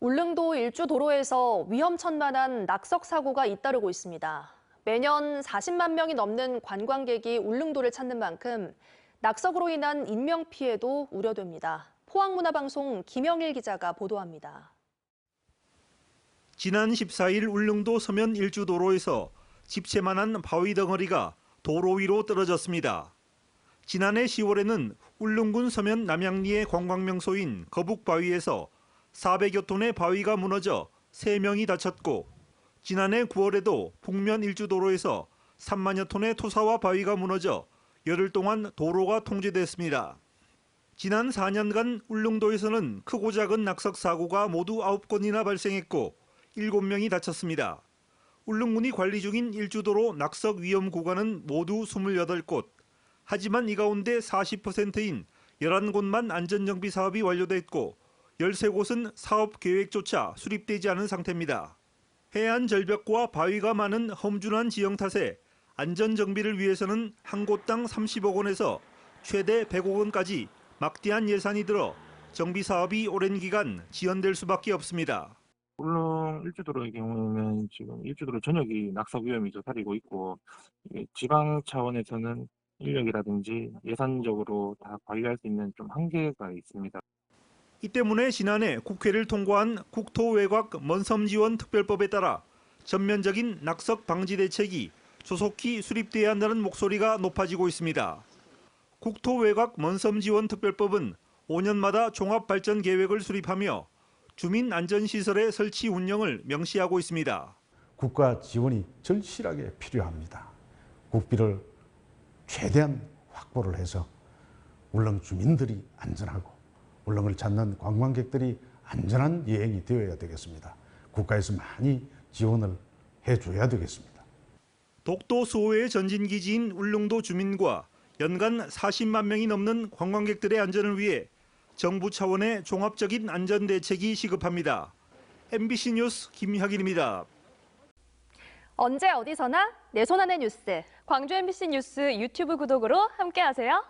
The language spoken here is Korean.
울릉도 일주 도로에서 위험천만한 낙석 사고가 잇따르고 있습니다. 매년 40만 명이 넘는 관광객이 울릉도를 찾는 만큼 낙석으로 인한 인명 피해도 우려됩니다. 포항문화방송 김영일 기자가 보도합니다. 지난 14일 울릉도 서면 일주 도로에서 집채만한 바위 덩어리가 도로 위로 떨어졌습니다. 지난해 10월에는 울릉군 서면 남양리의 관광명소인 거북바위에서 400여 톤의 바위가 무너져 3명이 다쳤고 지난해 9월에도 북면 일주도로에서 3만여 톤의 토사와 바위가 무너져 열흘 동안 도로가 통제됐습니다. 지난 4년간 울릉도에서는 크고 작은 낙석 사고가 모두 9건이나 발생했고 7명이 다쳤습니다. 울릉군이 관리 중인 일주도로 낙석 위험 구간은 모두 28곳. 하지만 이 가운데 40%인 11곳만 안전정비 사업이 완료됐고 13곳은 사업 계획조차 수립되지 않은 상태입니다. 해안 절벽과 바위가 많은 험준한 지형 탓에 안전 정비를 위해서는 한 곳당 30억 원에서 최대 100억 원까지 막대한 예산이 들어 정비 사업이 오랜 기간 지연될 수밖에 없습니다. 울릉 일주도로의 경우에는 지금 일주도로 전역이 낙석 위험이 저타리고 있고 지방 차원에서는 인력이라든지 예산적으로 다 관리할 수 있는 좀 한계가 있습니다. 이 때문에 지난해 국회를 통과한 국토외곽 먼섬지원 특별법에 따라 전면적인 낙석 방지 대책이 조속히 수립돼야 한다는 목소리가 높아지고 있습니다. 국토외곽 먼섬지원 특별법은 5년마다 종합발전 계획을 수립하며 주민 안전시설의 설치 운영을 명시하고 있습니다. 국가 지원이 절실하게 필요합니다. 국비를 최대한 확보를 해서 울릉 주민들이 안전하고 울릉을 찾는 관광객들이 안전한 여행이 되어야 되겠습니다. 국가에서 많이 지원을 해줘야 되겠습니다. 독도 수호의 전진기지인 울릉도 주민과 연간 40만 명이 넘는 관광객들의 안전을 위해 정부 차원의 종합적인 안전 대책이 시급합니다. MBC 뉴스 김혁인입니다. 언제 어디서나 내 손 안의 뉴스. 광주 MBC 뉴스 유튜브 구독으로 함께하세요.